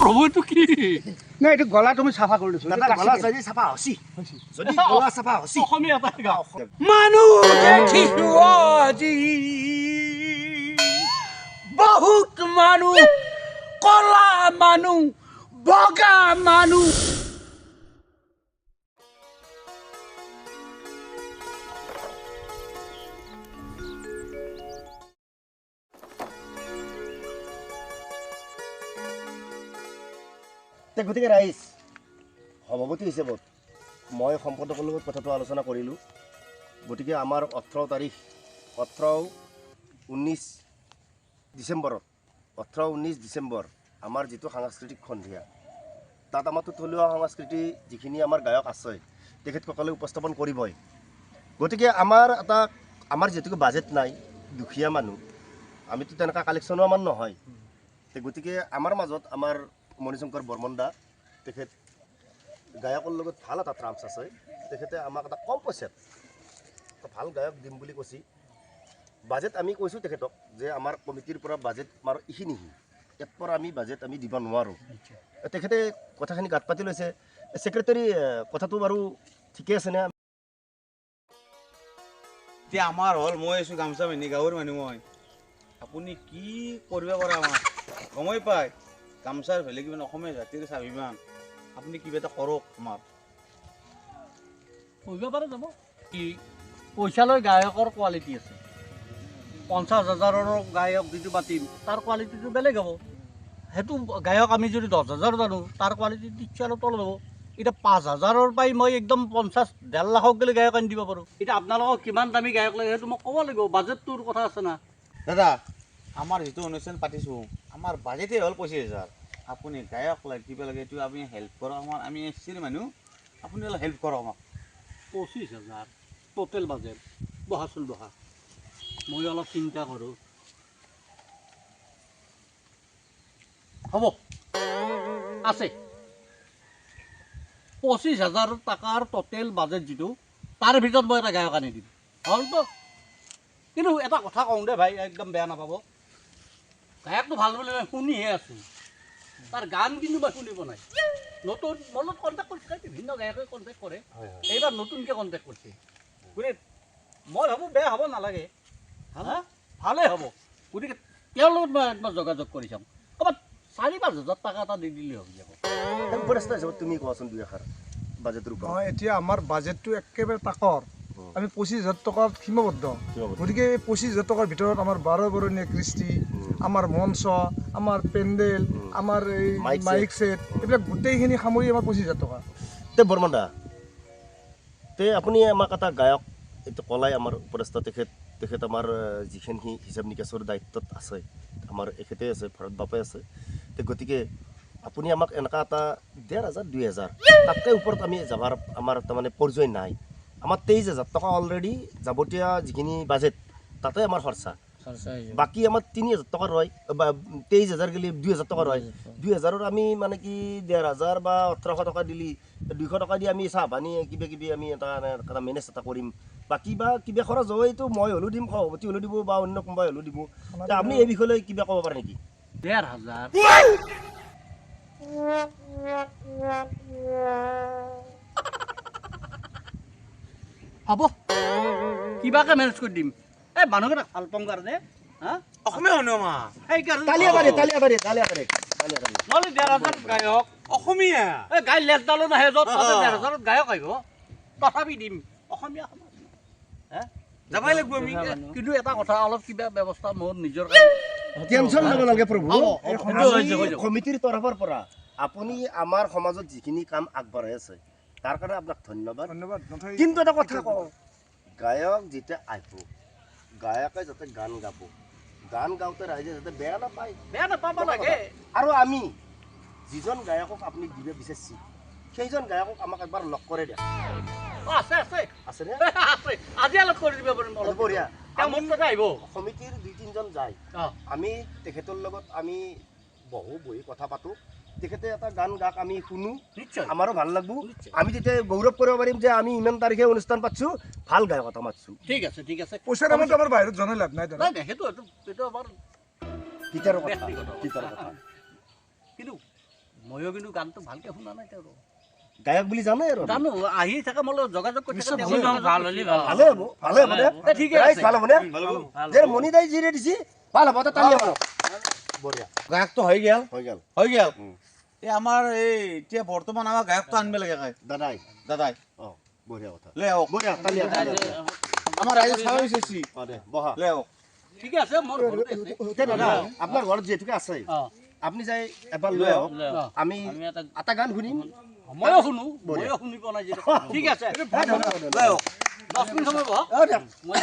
প্ৰভু এইটো কি? নাই এইটো গলা তুমি চাফা কৰি দিছো দাদা গলা যদি চাফা হচি। যদি গলা চাফা হচি। অসমীয়া এটা গাওঁ। মানুহ দেখিছো আজি। বহুত মানুহ কলা মানুহ বগা মানুহ গতিকে ৰাইজ, সভাপতি হিচাপত মই সম্পাদকৰ লগত কথাটো আলোচনা কৰিলোঁ। গতিকে আমাৰ ওঠৰ তাৰিখ, ওঠৰ ঊনৈছ ডিচেম্বৰত ওঠৰ ঊনৈছ ডিচেম্বৰ আমাৰ যিটো সাংস্কৃতিক সন্ধিয়া তাত আমাৰতো থলুৱা সংস্কৃতি যিখিনি আমাৰ গায়ক আছে তেখেতসকলে উপস্থাপন কৰিবই। গতিকে আমাৰ এটা আমাৰ যিহেতুকে বাজেট নাই দুখীয়া মানুহ আমিতো তেনেকুৱা কালেকশ্যনো আমাৰ নহয়। গতিকে আমাৰ মাজত আমাৰ মণিশংকৰ বৰ্মন দা তেখেত গায়কৰ লগত ভাল এটা ট্ৰাম্পছ আছে। তেখেতে আমাক এটা কম পইচাত ভাল গায়ক দিম বুলি কৈছে। বাজেট আমি কৈছোঁ তেখেতক যে আমাৰ কমিটিৰ পৰা বাজেট আমাৰ এইখিনিহি ইয়াৰ পৰা আমি বাজেট আমি দিব নোৱাৰোঁ। তেখেতে কথাখিনি গাঁত পাতি লৈছে। ছেক্ৰেটাৰী কথাটো বাৰু ঠিকে আছেনে? এতিয়া আমাৰ হ'ল মই আছোঁ গামোচা পিন্ধি গাঁৱৰ মানুহ মই। আপুনি কি কৰিব পাৰে আমাক গমেই পায় গামোচাৰ ভেলি কিমান অসমীয়া জাতিৰ স্বাভিমান। আপুনি কিবা এটা কৰক আমাৰ। পঢ়িব পাৰে যাব। কি পইচা লৈ গায়কৰ কোৱালিটি আছে। পঞ্চাছ হাজাৰৰ গায়ক যিটো মাতিম তাৰ কোৱালিটিটো বেলেগ হ'ব। সেইটো গায়ক আমি যদি দহ হাজাৰ জানো তাৰ কোৱালিটি নিশ্চয় অলপ তলত হ'ব। এতিয়া পাঁচ হাজাৰৰ পৰাই মই একদম পঞ্চাছ ডেৰ লাখক গ'লে গায়ক আনি দিব পাৰোঁ। এতিয়া আপোনালোকক কিমান দামী গায়ক লাগে সেইটো মই ক'ব লাগিব বাজেটটোৰ কথা আছে না? দাদা আমাৰ যিটো অনুষ্ঠান পাতিছোঁ আমাৰ বাজেটেই হ'ল পঁচিছ হাজাৰ। আপুনি গায়ক লাগে কিবা লাগে এইটো আপুনি হেল্প কৰক আমাৰ আমি এছ মানুহ আপুনি অলপ হেল্প কৰক আমাক। পঁচিছ হাজাৰ ট'টেল বাজেট বহাচোন বহা। মই অলপ চিন্তা কৰোঁ। হ'ব। আছে। পঁচিছ হাজাৰ টকাৰ ট'টেল বাজেট যিটো তাৰ ভিতৰত মই এটা গায়ক আনি দিম। হ'লতো কিন্তু এটা কথা কওঁ দে ভাই একদম বেয়া নাপাব। গায়কটো ভাল বুলি মই শুনিহে আছোঁ। তাৰ গান কিন্তু মই শুনি পোৱা নাই। নতুন মোৰ লগত কণ্টেক্ট কৰিছে বিভিন্ন গায়কে কণ্টেক্ট কৰে। এইবাৰ নতুনকৈ কণ্টেক্ট কৰিছে। মই ভাবোঁ বেয়া হ'ব নালাগে। ভালেই হ'ব। গতিকে তেওঁৰ লগত মই একবাৰ যোগাযোগ কৰি চাম। ক'ৰবাত চাৰি পাঁচ হাজাৰ টকা এটা দি দিলেই হৈ যাব। উপদেষ্টা হিচাপত তুমি কোৱাচোন দুই এষাৰ বাজেটৰ ওপৰত হয় এতিয়া আমাৰ বাজেটটো একেবাৰে তাকৰ। আমি পঁচিছ হাজাৰ টকাত সীমাবদ্ধ। গতিকে এই পঁচিছ হাজাৰ টকাৰ ভিতৰত আমাৰ বাৰ বৰণীয়া কৃষ্টি। আমাৰ মঞ্চ আমাৰ পেণ্ডেল। আমাৰ এই মাইক ছেট। মাইক ছেট এইবিলাক গোটেইখিনি সামৰি আমাৰ পঁচিছ হাজাৰ টকা। তে বৰ্মন দা তে আপুনি আমাক এটা গায়ক এইটো কলাই আমাৰ উপদেষ্টা তেখেত। তেখেত আমাৰ যিখিনি হিচাপ নিকাচৰ দায়িত্বত আছে আমাৰ এখেতে আছে ভৰত বাপে আছে তে গতিকে আপুনি আমাক এনেকুৱা এটা ডেৰ হাজাৰ দুই হাজাৰ তাতকৈ ওপৰত আমি যাবাৰ আমাৰ তাৰমানে পৰ্যায় নাই। আমাৰ তেইছ হাজাৰ টকা অলৰেডি যাৱতীয় যিখিনি বাজেট তাতে আমাৰ খৰচা। বাকী আমাৰ তিনি হাজাৰ টকা ৰয় বা তেইছ হাজাৰ গেলি দুই হাজাৰ টকা ৰয়। দুই হাজাৰত আমি মানে কি ডেৰ হাজাৰ বা ওঠৰশ টকা দিলি দুইশ টকা দি আমি চাহ পানী কিবা কিবি আমি এটা এটা মেনেজ এটা কৰিম। বা কিবা খৰচ হয় এইটো মই হ'লেও দিম সভাপতি হ'লেও দিব বা অন্য কোনোবাই হ'লেও দিব। তে আপুনি এই বিষয়লৈ কিবা ক'ব পাৰে নেকি? ডেৰ হাজাৰ। হ'ব। কিবাকে মেনেজ কৰি দিম। এই মানুহকেইটাক ভাল পাওঁ কাৰণে হা? অসমীয়া মানুহ আমাৰ। সেইকাৰণে তালিয়া পাৰি তালিয়া পাৰি তালিয়া পাৰি তালিয়া পাৰি নহ'লে ডেৰ হাজাৰ গায়ক। অসমীয়া। এই গাই লেচডালো নাহে য'ত তাতে ডেৰ হাজাৰত গায়ক আহিব। তথাপি দিম। অসমীয়া যাবই লাগিব আমি। কিন্তু এটা কথা অলপ কিবা ব্যৱস্থা মোৰ নিজৰ টেনশ্যন ল'ব নালাগে প্ৰভু। কমিটিৰ তৰফৰ পৰা আপুনি আমাৰ সমাজত যিখিনি কাম আগবঢ়াই আছে তাৰ কাৰণে আপোনাক ধন্যবাদ। ধন্যবাদ কিন্তু এটা কথা কওঁ গায়ক যেতিয়া আহিব গায়কে যাতে গান গাব গান গাওঁতে ৰাইজে যাতে বেয়া নাপায়। বেয়া নাপাব লাগে। আৰু আমি যিজন গায়কক আপুনি দিব বিচাৰিছে সেইজন গায়কক আমাক এবাৰ লগ কৰে দিয়া। অ, আছে আছে। আছেনে? আছে। আজি অলপ কৰি দিব পাৰিম অলপ। বঢ়িয়া। তেওঁ মোৰ তাতে আহিব সমিতিৰ দুই তিনিজন যায় আমি তেখেতৰ লগত আমি বহু বহি কথা পাতোঁ। তেখেতে এটা গান গাক আমি শুনো। নিশ্চয়। আমাৰো ভাল লাগব। আমি তেতিয়া গৌৰৱ কৰিব পাৰিম যে আমি ইমান তাৰিখে অনুষ্ঠান পাতিছোঁ। ভাল গায়ক এটা মাতিছোঁ। ঠিক আছে ঠিক আছে। পইচাৰ নামতো আমাৰ বাহিৰত জনাই লাভ নাই দাদা। নাই নাই সেইটো এইটো এইটো আমাৰ গীতাৰৰ কথা গীতাৰ কথা। কিন্তু ময়ো কিন্তু গানটো ভালকৈ শুনা নাই তেওঁৰ গায়ক বুলি জানে আৰু জানো আহি থাকে লগত যোগাযোগ কৰি থাকে ভাল ভাল হ'লে ভালে। হ'ব ভালে হ'ব দে। দে ঠিকে আছে। ভাল হ'ব নে ভাল হ'ব। ভাল যে মণিদাই যিৰে দিছি ভাল হ'ব তালি হ'ব বঢ়িয়া। গায়কটো হৈ গেল। হৈ গ'ল। হৈ গেল। এই আমাৰ এই এতিয়া বৰ্তমান আমাৰ গায়কটো আনিব লাগে কাই দাদাই। দাদাই। অঁ বঢ়িয়া কথা। লৈ আহক। বঢ়িয়া তালি তালি আমাৰ ৰাইজে চাব বিচাৰিছি অঁ দে বহা। লৈ আহক। ঠিকে আছে মোৰ দাদা। আপোনাৰ ঘৰত যিহেতুকে আছে। আপুনি যাই এবাৰ লৈ আহক অঁ। আমি এটা গান শুনিম। ময়ো শুনো ময়ো শুনি পোৱা নাই ঠিক আছে। দহ মিনিট সময় বহক অঁ দিয়ক। মই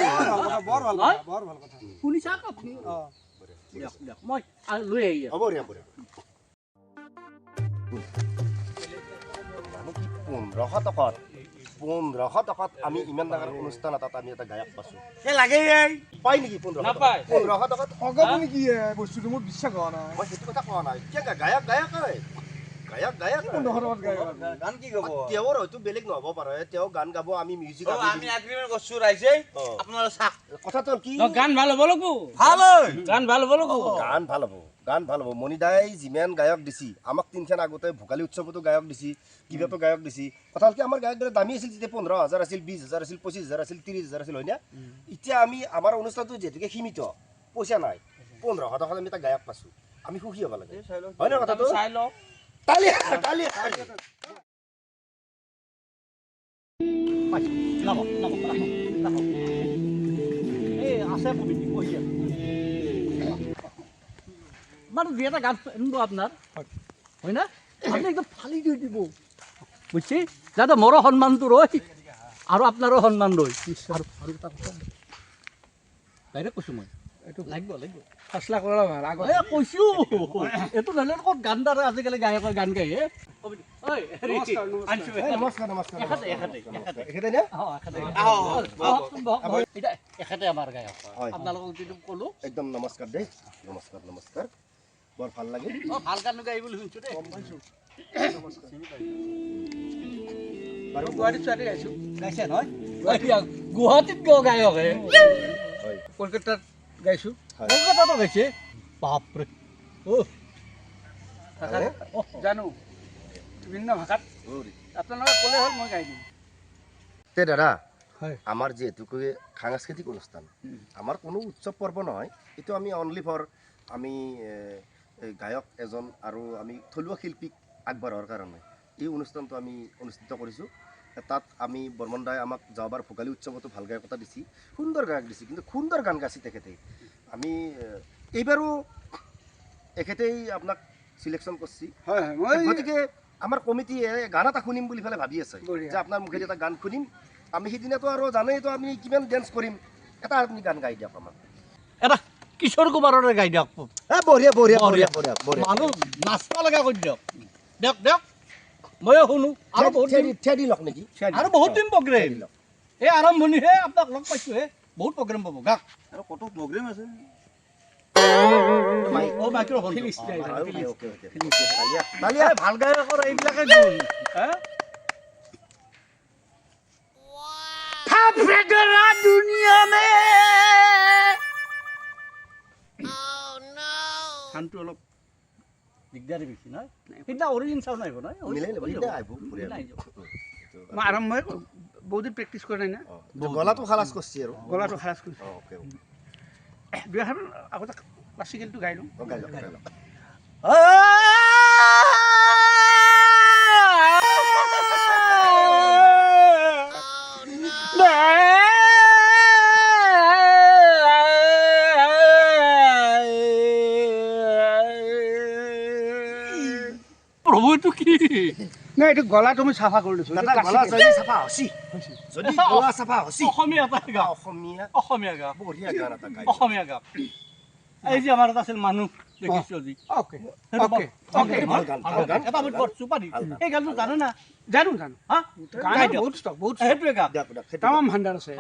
বৰ ভাল হয়? বৰ ভাল কথা। শুনিছা মই লৈ আহি হ'ব পোন্ধৰশ টকাত পোন্ধৰশ টকাত আমি ইমান ডাঙৰ অনুষ্ঠান এটাত আমি এটা গায়ক পাইছোঁ। লাগে পাই নেকি পোন্ধৰশ? নাপায়। পোন্ধৰশ টকাত নেকি বস্তুটো? মোৰ বিশ্বাস হোৱা নাই। মই সেইটো কথা কোৱা নাই। কিয় গায়ক গায়ক হয়। গায়ক গায়ক হয়। পোন্ধৰশ টকাত গায় গান কি গাব? তেওঁৰ হয়তো বেলেগ নহ'ব পাৰে। তেওঁ গান গাব আমি মিউজিক অ, আমি এগ্ৰিমেণ্ট কৰিছো ৰাইজে অঁ। আপোনালোকে চাওক কথাটো কি? গান ভাল হ'ব লাগিব। ভাল হয়। গান ভাল হ'ব লাগিব। গান ভাল হ'ব গান ভাল হ'ব। মণিদাই যিমান গায়ক দিছি আমাক তিনিখন আগতে ভোগালী উৎসৱতো গায়ক দিছি কিবাতো গায়ক দিছি। কথা হ'ল কি আমাৰ গায়কবিলাক দামী আছিল তেতিয়া পোন্ধৰ হাজাৰ আছিল বিছ হাজাৰ আছিল পঁচিছ হাজাৰ আছিল ত্ৰিছ হাজাৰ আছিল হয়নে এতিয়া আমি আমাৰ অনুষ্ঠানটো যিহেতুকে সীমিত পইচা নাই। পোন্ধৰশ টকাত আমি এটা গায়ক পাইছোঁ। আমি সুখী হ'ব লাগে। হয় নে কথাটো? চাই লওক। তালি তালি নামক এই আছে কমিটি বহি মানে দুই এটা গান শুনিব আপোনাৰ হয় না? আপুনি একদম ফালি দি দিব। বুজিছে যাতে মোৰো সন্মানটো ৰয় আৰু আপোনাৰো সন্মান ৰয়। আৰু এটা কথা। কৈছোঁ মই। এইটো লাগিব লাগিব। ফাচলা কৰা ভাল আগত কৈছোঁ। এইটো ক'ত গান আজিকালি গায়কৰ গান গায় একদম নমস্কাৰ দেই। নমস্কাৰ নমস্কাৰ। বৰ ভাল লাগিল ভাল গান গাই বুলি শুনিছোঁ দেই। বাৰু গুৱাহাটীত ছোৱালী গাইছোঁ। গাইছে নহয়? এতিয়া গুৱাহাটীত কিয় গায়ক কলকাতাত গাইছোঁ? কলকাতাতো গাইছে অ' ভালে? জানো। বিভিন্ন ভাষাত। আপোনালোকে ক'লে হ'ল মই গাই দিম। তে দাদা হয়। আমাৰ যিহেতুকৈ সাংস্কৃতিক অনুষ্ঠান আমাৰ কোনো উৎসৱ পৰ্ব নহয়। এইটো আমি অনলি ফৰ আমি গায়ক এজন আৰু আমি থলুৱা শিল্পীক আগবঢ়োৱাৰ কাৰণে। এই অনুষ্ঠানটো আমি অনুষ্ঠিত কৰিছোঁ। তাত আমি বৰ্মন দাই আমাক যোৱাবাৰ ভোগালী উৎসৱতো ভাল গায়ক এটা দিছে সুন্দৰ গায়ক দিছে কিন্তু সুন্দৰ গান গাইছে তেখেতে। আমি এইবাৰো এখেতেই আপোনাক চিলেকশ্যন কৰিছে। হয় হয় মই গতিকে আমাৰ কমিটিয়ে গান এটা শুনিম বুলি পেলাই ভাবি আছে। যে আপোনাৰ মুখেদি এটা গান শুনিম। আমি সিদিনাতো আৰু জানেইতো আমি কিমান ডেন্স কৰিম। এটা আপুনি গান গাই দিয়ক আমাক। এটা কিশোৰ কুমাৰৰে গাই দিয়ক। এ বঢ়িয়া বঢ়িয়া বঢ়িয়া, বঢ়িয়া বঢ়িয়া। মানুহ নাচব লগা কৰি দিয়ক। দিয়ক দিয়ক। ময়ো শুনো আৰু বহুত দিন থিয়া দি লওক নেকি আৰু বহুত দিন প্ৰগ্ৰেম এই আৰম্ভণিহে আপোনাক লগ পাইছোঁহে বহুত প্ৰগ্ৰেম পাব গাক আৰু কত প্ৰগ্ৰেম আছে। ভাল গায়কৰ এইবিলাকে গানটো অলপ দিগদাৰী বেছি নহয়? সেইদিনা অৰিজিন চাউণ্ড আহিব নহয়। মই আৰম্ভই বহুত দিন প্ৰেক্টিচ কৰা নাই না? গলাটো খালাচ কৰিছে আৰু। গলাটো খাৰাজ কৰিছোঁ। দুই এখন আগতে ক্লাছিকেলটো গাই লওঁ। গাই লওক, প্ৰভু এইটো কি নাই এইটো গলাটো মই চাফা কৰি লৈছোঁ গলা যদি চাফা হচি, যদি গলা চাফা হচি, অসমীয়া এটা গা অসমীয়া অসমীয়া গা বঢ়িয়া গান এটা গাই অসমীয়া গা এই যে আমাৰ এটা আছিল মানুহ দেখিছোঁ আজি অ'কে অ'কে ভাল- অ'কে ভালো গান, ভালো গান। এটা মই পাৰি ভালো এই গানটো জানে না জানো জানো হা গান বহুত ষ্টক বহুত। সেইটোৱে গা দিয়ক দিয়ক তামাম ভাণ্ডাৰ আছে।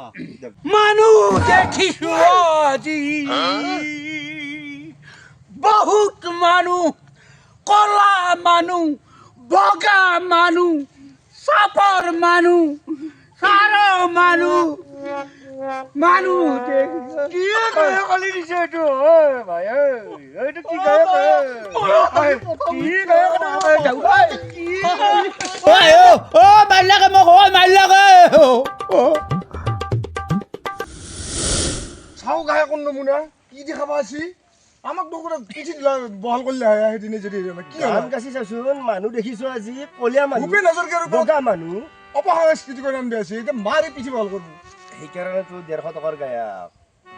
মানুহ দেখিছো আজি বহুত মানুহ কলা মানুহ বগা মানুহ চাপৰ মানুহ চাৰ মানুহ মানুহ দেখিছো। কি গায়ক আনি দিছে এইটো? ঐ ভাই ঐ এইটো কি গায়ক ঐ? ঐ, কি গায়ক আনি দিছে? যাওঁ, ঐ, কি চাওঁ গায়কৰ নমুনা? কি দেখা পাইছি? আমাক পিঠিত লা- বহাল কৰিলে হয় সেইদিনে যদি কি গান হ'ল? গাছি চাচোন মানুহ দেখিছো আজি কলীয়া মানুহ। ভূপেন হাজৰিকাৰ বগা মানুহ। অপসংস্কৃতিকৰ নাম দিয়া আছে এতিয়া মাৰি পিঠি বহাল কৰিব। সেইকাৰণেতো ডেৰশ টকাৰ গায়ক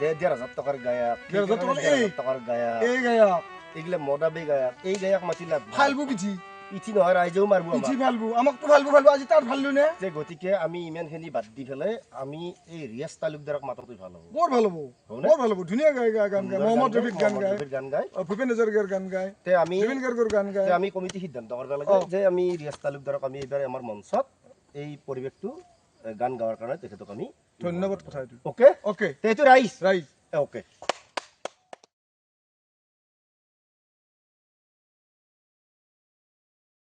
ডেৰ হাজাৰ টকাৰ গায়ক ডেৰ হাজাৰ টকাৰ সেইকাৰণে গায়ক। এই গায়ক। এইগিলা মদাবী গায়ক এই গায়ক মাতি লাভ নাই। ফালবো পিঠি। পিঠি নহয় ৰাইজেও মাৰিব আমাক। ফালবো আমাকতো ফালবো ফালবো আজি তাৰ ফাললো নে? যে গতিকে আমি ইমানখিনি বাদ দি পেলাই আমি এই ৰিয়াজ তালুকদাৰক মাতটোই ভাল হ'ব। বৰ ভাল হ'ব? বৰ ভাল হ'ব। ধুনীয়া গায় গায় গান গায়। মহম্মদ ৰফিক গান গায়। গান গায়। ভূপেন হাজৰিকাৰ গান গায়। তে আমি জুবিন গাৰ্গৰ গান গায়। আমি কমিটি সিদ্ধান্ত কৰিব লাগে। যে আমি ৰিয়াজ তালুকদাৰক আমি এইবাৰ আমাৰ মঞ্চত এই পৰিৱেশটো গান গাৱাৰ কাৰণে তেখেতক আমি ধন্যবাদ কথা এইটো। অ'কে অ'কে তে এইটো ৰাইজ। Right okay